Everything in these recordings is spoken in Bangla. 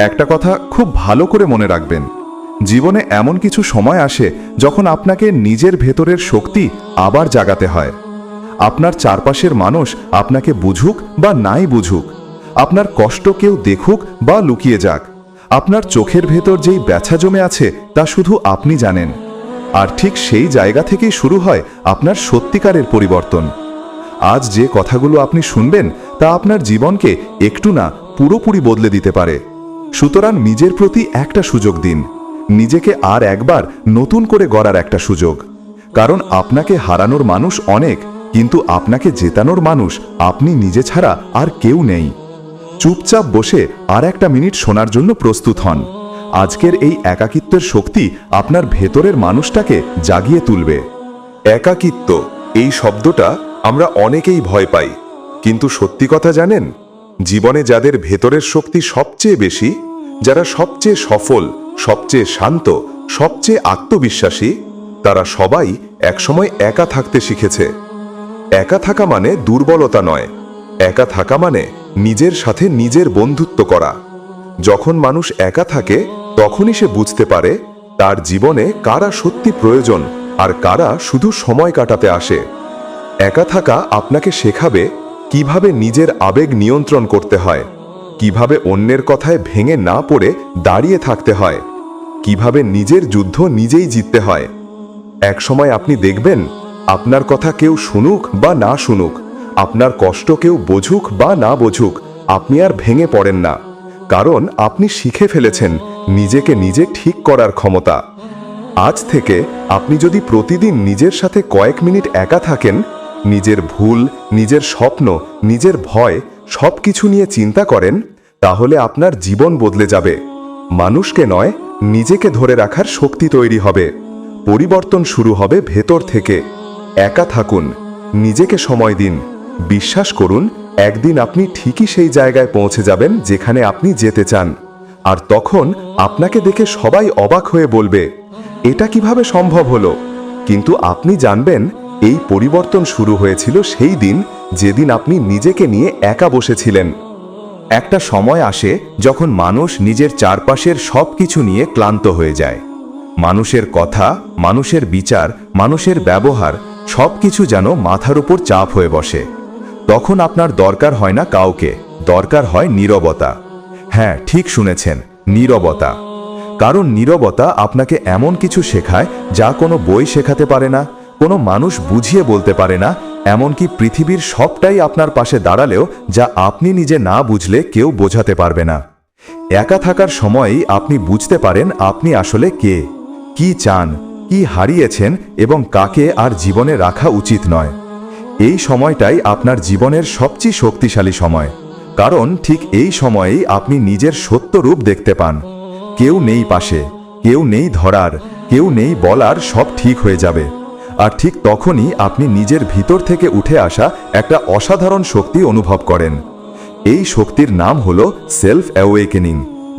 একটা কথা খুব ভালো করে মনে রাখবেন। জীবনে এমন কিছু সময় আসে যখন আপনাকে নিজের ভেতরের শক্তি আবার জাগাতে হয়। আপনার চারপাশের মানুষ আপনাকে বুঝুক বা নাই বুঝুক। আপনার কষ্ট কেউ দেখুক বা লুকিয়ে যাক। আপনার চোখের ভেতর যেই ব্যথা জমে আছে তা শুধু আপনি জানেন। আর ঠিক সেই জায়গা থেকেই শুরু হয় আপনার সত্যিকারের পরিবর্তন। আজ যে কথাগুলো আপনি শুনবেন তা আপনার জীবনকে একটু না পুরোপুরি বদলে দিতে পারে। সুতরাং নিজের প্রতি একটা সুযোগ দিন। নিজেকে আর একবার নতুন করে গড়ার একটা সুযোগ। কারণ আপনাকে হারানোর মানুষ অনেক, কিন্তু আপনাকে জেতানোর মানুষ আপনি নিজে ছাড়া আর কেউ নেই। চুপচাপ বসে আর একটা মিনিট শোনার জন্য প্রস্তুত হন। আজকের এই একাকিত্বের শক্তি আপনার ভেতরের মানুষটাকে জাগিয়ে তুলবে। একাকিত্ব, এই শব্দটা আমরা অনেকেই ভয় পাই। কিন্তু সত্যি কথা জানেন? জীবনে যাদের ভেতরের শক্তি সবচেয়ে বেশি, যারা সবচেয়ে সফল, সবচেয়ে শান্ত, সবচেয়ে আত্মবিশ্বাসী, তারা সবাই একসময় একা থাকতে শিখেছে। একা থাকা মানে দুর্বলতা নয়। একা থাকা মানে নিজের সাথে নিজের বন্ধুত্ব করা। যখন মানুষ একা থাকে, তখনই সে বুঝতে পারে তার জীবনে কারা সত্যি প্রয়োজন আর কারা শুধু সময় কাটাতে আসে। একা থাকা আপনাকে শেখাবে কীভাবে নিজের আবেগ নিয়ন্ত্রণ করতে হয়? কীভাবে অন্যের কথায় ভেঙে না পড়ে দাঁড়িয়ে থাকতে হয়? কীভাবে নিজের যুদ্ধ নিজেই জিততে হয়? একসময় আপনি দেখবেন, আপনার কথা কেউ শুনুক বা না শুনুক, আপনার কষ্ট কেউ বোঝুক বা না বোঝুক, আপনি আর ভেঙে পড়েন না। কারণ আপনি শিখে ফেলেছেন নিজেকে নিজে ঠিক করার ক্ষমতা। আজ থেকে আপনি যদি প্রতিদিন নিজের সাথে কয়েক মিনিট একা থাকেন নিজের ভুল, নিজের স্বপ্ন, নিজের ভয় সব কিছু নিয়ে চিন্তা করেন, তাহলে আপনার জীবন বদলে যাবে। মানুষকে নয়, নিজেকে ধরে রাখার শক্তি তৈরি হবে। পরিবর্তন শুরু হবে ভেতর থেকে। একা থাকুন, নিজেকে সময় দিন। বিশ্বাস করুন, একদিন আপনি ঠিকই সেই জায়গায় পৌঁছে যাবেন যেখানে আপনি যেতে চান। আর তখন আপনাকে দেখে সবাই অবাক হয়ে বলবে, এটা কীভাবে সম্ভব হলো? কিন্তু আপনি জানবেন এই পরিবর্তন শুরু হয়েছিল সেই দিন যেদিন আপনি নিজেকে নিয়ে একা বসেছিলেন। একটা সময় আসে যখন মানুষ নিজের চারপাশের সব কিছু নিয়ে ক্লান্ত হয়ে যায়। মানুষের কথা, মানুষের বিচার, মানুষের ব্যবহার সব কিছু যেন মাথার উপর চাপ হয়ে বসে। তখন আপনার দরকার হয় না কাউকে, দরকার হয় নীরবতা। হ্যাঁ ঠিক শুনেছেন, নীরবতা। কারণ নীরবতা আপনাকে এমন কিছু শেখায় যা কোনো বই শেখাতে পারে না। কোনো মানুষ বুঝিয়ে বলতে পারে না, এমনকি পৃথিবীর সবটাই আপনার পাশে দাঁড়ালেও যা আপনি নিজে না বুঝলে কেউ বোঝাতে পারবে না। একা থাকার সময়ই আপনি বুঝতে পারেন আপনি আসলে কে, কি চান, কি হারিয়েছেন এবং কাকে আর জীবনে রাখা উচিত নয়। এই সময়টাই আপনার জীবনের সবচেয়ে শক্তিশালী সময়, কারণ ঠিক এই সময়েই আপনি নিজের সত্য রূপ দেখতে পান। কেউ নেই পাশে, কেউ নেই ধরার, কেউ নেই বলার সব ঠিক হয়ে যাবে। আর ঠিক তখনই আপনি নিজের ভিতর থেকে উঠে আসা একটা অসাধারণ শক্তি অনুভব করেন। এই শক্তির নাম হল সেলফ অ্যাওয়েকেনিং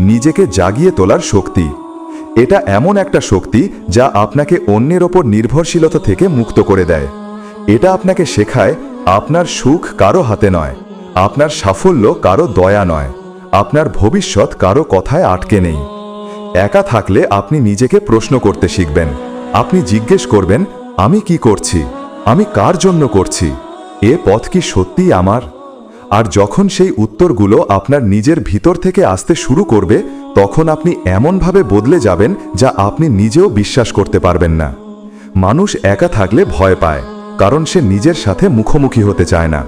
নিজেকে জাগিয়ে তোলার শক্তি। এটা এমন একটা শক্তি যা আপনাকে অন্যের ওপর নির্ভরশীলতা থেকে মুক্ত করে দেয়। এটা আপনাকে শেখায়, আপনার সুখ কারও হাতে নয়, আপনার সাফল্য কারও দয়া নয়, আপনার ভবিষ্যৎ কারও কথায় আটকে নেই। একা থাকলে আপনি নিজেকে প্রশ্ন করতে শিখবেন, আপনি জিজ্ঞেস করবেন আমি কি করছি? আমি কার জন্য করছি? এ পথ কি সত্যিই আমার? আর যখন সেই উত্তরগুলো আপনার নিজের ভিতর থেকে আসতে শুরু করবে, তখন আপনি এমনভাবে বদলে যাবেন যা আপনি নিজেও বিশ্বাস করতে পারবেন না। মানুষ একা থাকলে ভয় পায়, কারণ সে নিজের সাথে মুখোমুখি হতে চায় না।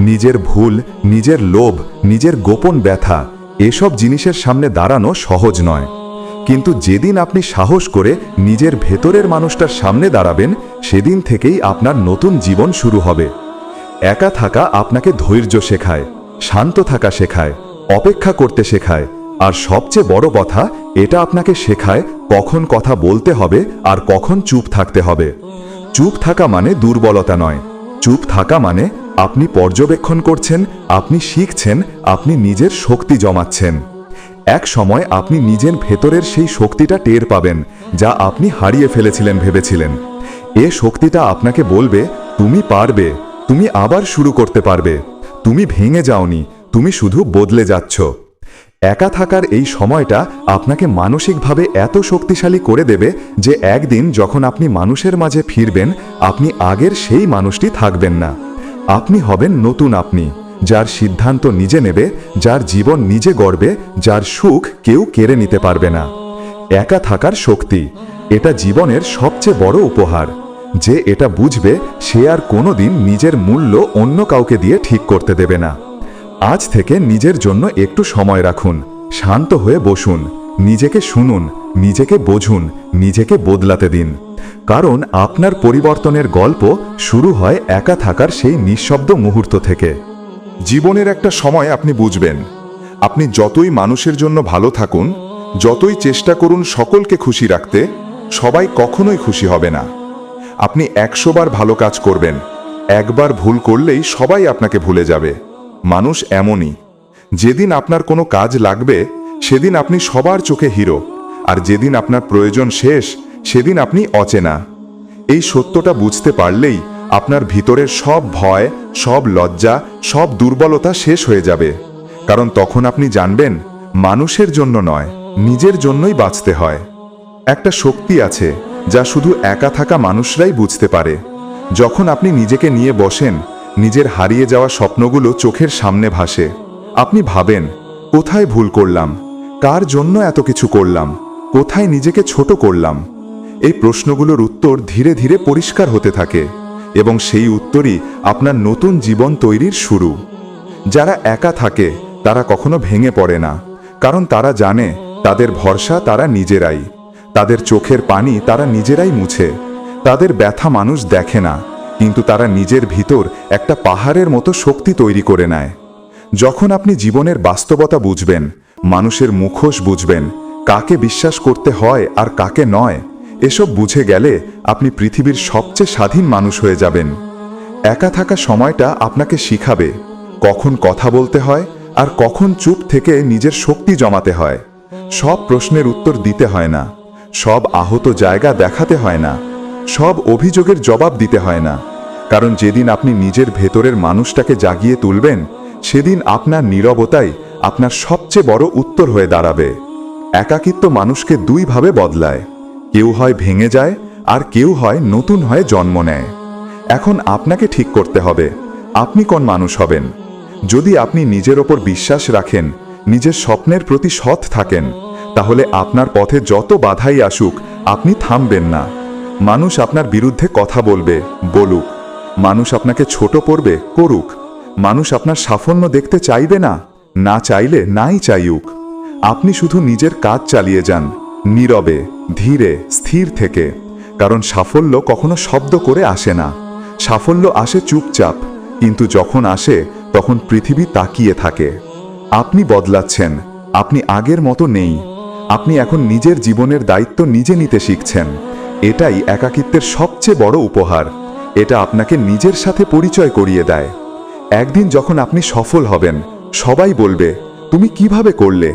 নিজের ভুল, নিজের লোভ, নিজের গোপন ব্যথা, এসব জিনিসের সামনে দাঁড়ানো সহজ নয়। কিন্তু যেদিন আপনি সাহস করে নিজের ভেতরের মানুষটার সামনে দাঁড়াবেন, সেদিন থেকেই আপনার নতুন জীবন শুরু হবে। একা থাকা আপনাকে ধৈর্য শেখায়, শান্ত থাকা শেখায়, অপেক্ষা করতে শেখায়, আর সবচেয়ে বড় কথা, এটা আপনাকে শেখায় কখন কথা বলতে হবে আর কখন চুপ থাকতে হবে। চুপ থাকা মানে দুর্বলতা নয়। চুপ থাকা মানে আপনি পর্যবেক্ষণ করছেন, আপনি শিখছেন, আপনি নিজের শক্তি জমাচ্ছেন। এক সময় আপনি নিজের ভেতরের সেই শক্তিটা টের পাবেন, যা আপনি হারিয়ে ফেলেছিলেন ভেবেছিলেন। এ শক্তিটা আপনাকে বলবে, তুমি পারবে, তুমি আবার শুরু করতে পারবে, তুমি ভেঙে যাওনি, তুমি শুধু বদলে যাচ্ছ। একা থাকার এই সময়টা আপনাকে মানসিকভাবে এত শক্তিশালী করে দেবে যে একদিন যখন আপনি মানুষের মাঝে ফিরবেন, আপনি আগের সেই মানুষটি থাকবেন না। আপনি হবেন নতুন আপনি। যার সিদ্ধান্ত নিজে নেবে, যার জীবন নিজে গড়বে, যার সুখ কেউ কেড়ে নিতে পারবে না। একা থাকার শক্তি, এটা জীবনের সবচেয়ে বড় উপহার। যে এটা বুঝবে, সে আর কোনোদিন নিজের মূল্য অন্য কাউকে দিয়ে ঠিক করতে দেবে না। আজ থেকে নিজের জন্য একটু সময় রাখুন, শান্ত হয়ে বসুন, নিজেকে শুনুন, নিজেকে বোঝুন, নিজেকে বদলাতে দিন। কারণ আপনার পরিবর্তনের গল্প শুরু হয় একা থাকার সেই নিঃশব্দ মুহূর্ত থেকে। জীবনের একটা সময় আপনি বুঝবেন। আপনি যতই মানুষের জন্য ভালো থাকুন, যতই চেষ্টা করুন সকলকে খুশি রাখতে, সবাই কখনোই খুশি হবে না। আপনি একশোবার ভালো কাজ করবেন। একবার ভুল করলেই সবাই আপনাকে ভুলে যাবে। মানুষ এমনই। যেদিন আপনার কোনো কাজ লাগবে, সেদিন আপনি সবার চোখে হিরো। আর যেদিন আপনার প্রয়োজন শেষ, সেদিন আপনি অচেনা। এই সত্যটা বুঝতে পারলেই আপনার ভিতরের সব ভয়, সব লজ্জা, সব দুর্বলতা শেষ হয়ে যাবে। কারণ তখন আপনি জানবেন, মানুষের জন্য নয়, নিজের জন্যই বাঁচতে হয়। একটা শক্তি আছে, যা শুধু একা থাকা মানুষরাই বুঝতে পারে। যখন আপনি নিজেকে নিয়ে বসেন, নিজের হারিয়ে যাওয়া স্বপ্নগুলো চোখের সামনে ভাসে। আপনি ভাবেন, কোথায় ভুল করলাম? কার জন্য এত কিছু করলাম? কোথায় নিজেকে ছোট করলাম? এই প্রশ্নগুলোর উত্তর ধীরে ধীরে পরিষ্কার হতে থাকে। এবং সেই উত্তরই আপনার নতুন জীবন তৈরির শুরু। যারা একা থাকে, তারা কখনো ভেঙে পড়ে না, কারণ তারা জানে তাদের ভরসা তারা নিজেরাই। তাদের চোখের পানি তারা নিজেরাই মুছে। তাদের ব্যথা মানুষ দেখে না, কিন্তু তারা নিজের ভিতর একটা পাহাড়ের মতো শক্তি তৈরি করে নেয়। যখন আপনি জীবনের বাস্তবতা বুঝবেন, মানুষের মুখোশ বুঝবেন, কাকে বিশ্বাস করতে হয় আর কাকে নয় এসব বুঝে গেলে আপনি পৃথিবীর সবচেয়ে স্বাধীন মানুষ হয়ে যাবেন। একা থাকা সময়টা আপনাকে শিখাবে কখন কথা বলতে হয় আর কখন চুপ থেকে নিজের শক্তি জমাতে হয়। সব প্রশ্নের উত্তর দিতে হয় না, সব আহত জায়গা দেখাতে হয় না, সব অভিযোগের জবাব দিতে হয় না। কারণ যেদিন আপনি নিজের ভেতরের মানুষটাকে জাগিয়ে তুলবেন, সেদিন আপনার নীরবতাই আপনার সবচেয়ে বড় উত্তর হয়ে দাঁড়াবে। একাকিত্ব মানুষকে দুইভাবে বদলায়। কেউ হয় ভেঙে যায় আর কেউ হয় নতুন হয়ে জন্ম নেয়। এখন আপনাকে ঠিক করতে হবে, আপনি কোন মানুষ হবেন? যদি আপনি নিজের ওপর বিশ্বাস রাখেন, নিজের স্বপ্নের প্রতি সৎ থাকেন, তাহলে আপনার পথে যত বাধাই আসুক, আপনি থামবেন না। মানুষ আপনার বিরুদ্ধে কথা বলবে, বলুক। মানুষ আপনাকে ছোট করবে, করুক। মানুষ আপনার সাফল্য দেখতে চাইবে না না চাইলে নাই চাইুক আপনি শুধু নিজের কাজ চালিয়ে যান, নীরবে। ধীরে, স্থির থেকে, কারণ সাফল্য কখনো শব্দ করে আসে না। সাফল্য আসে চুপচাপ, কিন্তু যখন আসে, তখন পৃথিবী তাকিয়ে থাকে। আপনি বদলাচ্ছেন, আপনি আগের মতো নেই, আপনি এখন নিজের জীবনের দায়িত্ব নিজে নিতে শিখছেন। এটাই একাকিত্বের সবচেয়ে বড় উপহার, এটা আপনাকে নিজের সাথে পরিচয় করিয়ে দেয়। একদিন যখন আপনি সফল হবেন, সবাই বলবে, তুমি কীভাবে করলে?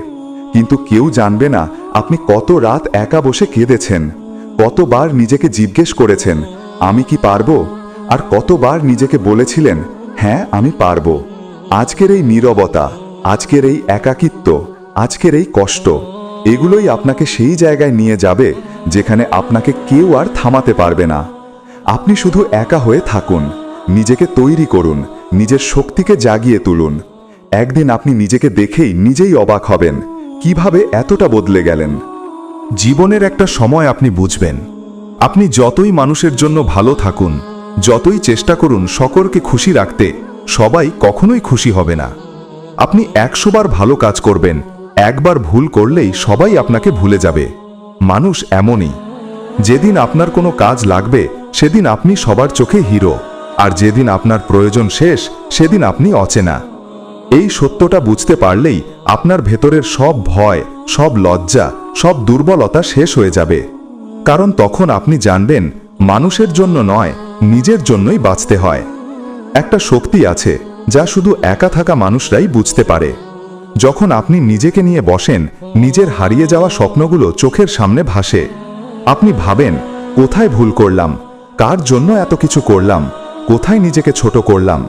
কিন্তু কেউ জানবে না আপনি কত রাত একা বসে কেঁদেছেন, কতবার নিজেকে জিজ্ঞেস করেছেন, আমি কি পারব? আর কতবার নিজেকে বলেছিলেন হ্যাঁ আমি পারব। আজকের এই নীরবতা, আজকের এই একাকিত্ব, আজকের এই কষ্ট, এগুলোই আপনাকে সেই জায়গায় নিয়ে যাবে যেখানে আপনাকে কেউ আর থামাতে পারবে না। আপনি শুধু একা হয়ে থাকুন, নিজেকে তৈরি করুন, নিজের শক্তিকে জাগিয়ে তুলুন। একদিন আপনি নিজেকে দেখেই নিজেই অবাক হবেন কীভাবে এতটা বদলে গেলেন? জীবনের একটা সময় আপনি বুঝবেন। আপনি যতই মানুষের জন্য ভালো থাকুন, যতই চেষ্টা করুন সকলকে খুশি রাখতে, সবাই কখনোই খুশি হবে না। আপনি একশোবার ভালো কাজ করবেন, একবার ভুল করলেই সবাই আপনাকে ভুলে যাবে। মানুষ এমনই। যেদিন আপনার কোনো কাজ লাগবে, সেদিন আপনি সবার চোখে হিরো, আর যেদিন আপনার প্রয়োজন শেষ, সেদিন আপনি অচেনা। এই সত্যটা বুঝতে পারলেই আপনার ভেতরের সব ভয়, সব লজ্জা, সব দুর্বলতা শেষ হয়ে যাবে। কারণ তখন আপনি জানবেন, মানুষের জন্য নয়, নিজের জন্যই বাঁচতে হয়। একটা শক্তি আছে, যা শুধু একা থাকা মানুষরাই বুঝতে পারে। যখন আপনি নিজেকে নিয়ে বসেন, নিজের হারিয়ে যাওয়া স্বপ্নগুলো চোখের সামনে ভাসে। আপনি ভাবেন, কোথায় ভুল করলাম? কার জন্য এত কিছু করলাম? কোথায় নিজেকে ছোট করলাম?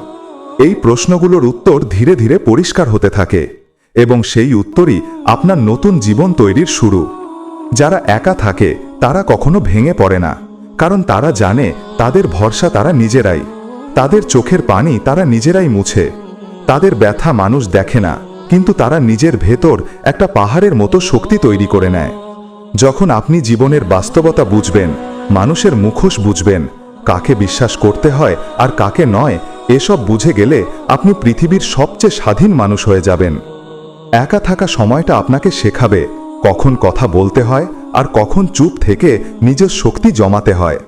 এই প্রশ্নগুলোর উত্তর ধীরে ধীরে পরিষ্কার হতে থাকে। এবং সেই উত্তরই আপনার নতুন জীবন তৈরির শুরু। যারা একা থাকে, তারা কখনো ভেঙে পড়ে না, কারণ তারা জানে তাদের ভরসা তারা নিজেরাই। তাদের চোখের পানি তারা নিজেরাই মুছে। তাদের ব্যথা মানুষ দেখে না, কিন্তু তারা নিজের ভেতর একটা পাহাড়ের মতো শক্তি তৈরি করে নেয়। যখন আপনি জীবনের বাস্তবতা বুঝবেন, মানুষের মুখোশ বুঝবেন, কাকে বিশ্বাস করতে হয় আর কাকে নয়, এসব বুঝে গেলে আপনি পৃথিবীর সবচেয়ে স্বাধীন মানুষ হয়ে যাবেন। একা থাকা সময়টা আপনাকে শেখাবে কখন কথা বলতে হয় আর কখন চুপ থেকে নিজের শক্তি জমাতে হয়।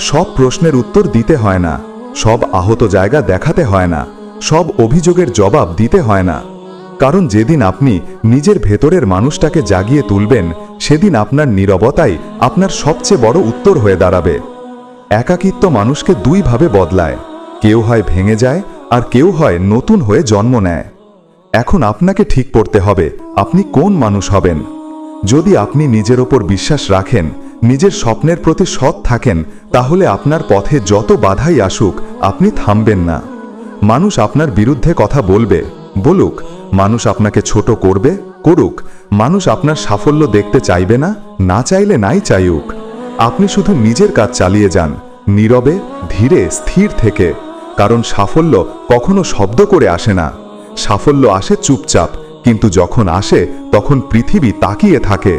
সব প্রশ্নের উত্তর দিতে হয় না, সব আহত জায়গা দেখাতে হয় না, সব অভিযোগের জবাব দিতে হয় না। কারণ যেদিন আপনি নিজের ভেতরের মানুষটাকে জাগিয়ে তুলবেন, সেদিন আপনার নীরবতাই আপনার সবচেয়ে বড় উত্তর হয়ে দাঁড়াবে। একাকিত্ব মানুষকে দুইভাবে বদলায়, কেউ হয় ভেঙে যায় আর কেউ হয় নতুন হয়ে জন্ম নেয়। এখন আপনাকে ঠিক করতে হবে, আপনি কোন মানুষ হবেন। যদি আপনি নিজের ওপর বিশ্বাস রাখেন, নিজের স্বপ্নের প্রতি সৎ থাকেন, তাহলে আপনার পথে যত বাধাই আসুক, আপনি থামবেন না। মানুষ আপনার বিরুদ্ধে কথা বলবে, বলুক, মানুষ আপনাকে ছোট করবে, করুক, মানুষ আপনার সাফল্য দেখতে চাইবে না না চাইলে নাই চাইুক আপনি শুধু নিজের কাজ চালিয়ে যান, নীরবে, ধীরে, স্থির থেকে, কারণ সাফল্য কখনো শব্দ করে আসে না। সাফল্য আসে চুপচাপ, কিন্তু যখন আসে, তখন পৃথিবী তাকিয়ে থাকে।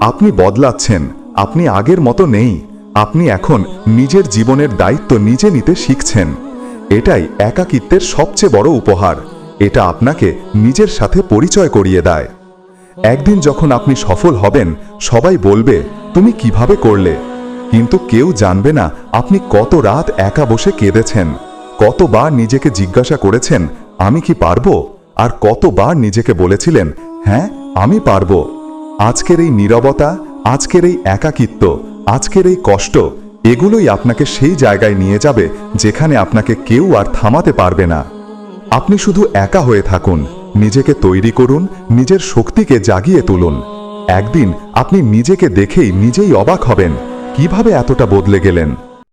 আপনি বদলাচ্ছেন, আপনি আগের মতো নেই, আপনি এখন নিজের জীবনের দায়িত্ব নিজে নিতে শিখছেন। এটাই একাকিত্বের সবচেয়ে বড় উপহার, এটা আপনাকে নিজের সাথে পরিচয় করিয়ে দেয়। একদিন যখন আপনি সফল হবেন, সবাই বলবে, তুমি কীভাবে করলে? কিন্তু কেউ জানবে না আপনি কত রাত একা বসে কেঁদেছেন, কতবার নিজেকে জিজ্ঞাসা করেছেন আমি কি পারব? আর কতবার নিজেকে বলেছিলেন হ্যাঁ আমি পারব। আজকের এই নীরবতা, আজকের এই একাকিত্ব, আজকের এই কষ্ট, এগুলোই আপনাকে সেই জায়গায় নিয়ে যাবে যেখানে আপনাকে কেউ আর থামাতে পারবে না। আপনি শুধু একা হয়ে থাকুন, নিজেকে তৈরি করুন, নিজের শক্তিকে জাগিয়ে তুলুন। একদিন আপনি নিজেকে দেখেই নিজেই অবাক হবেন, কীভাবে এতটা বদলে গেলেন?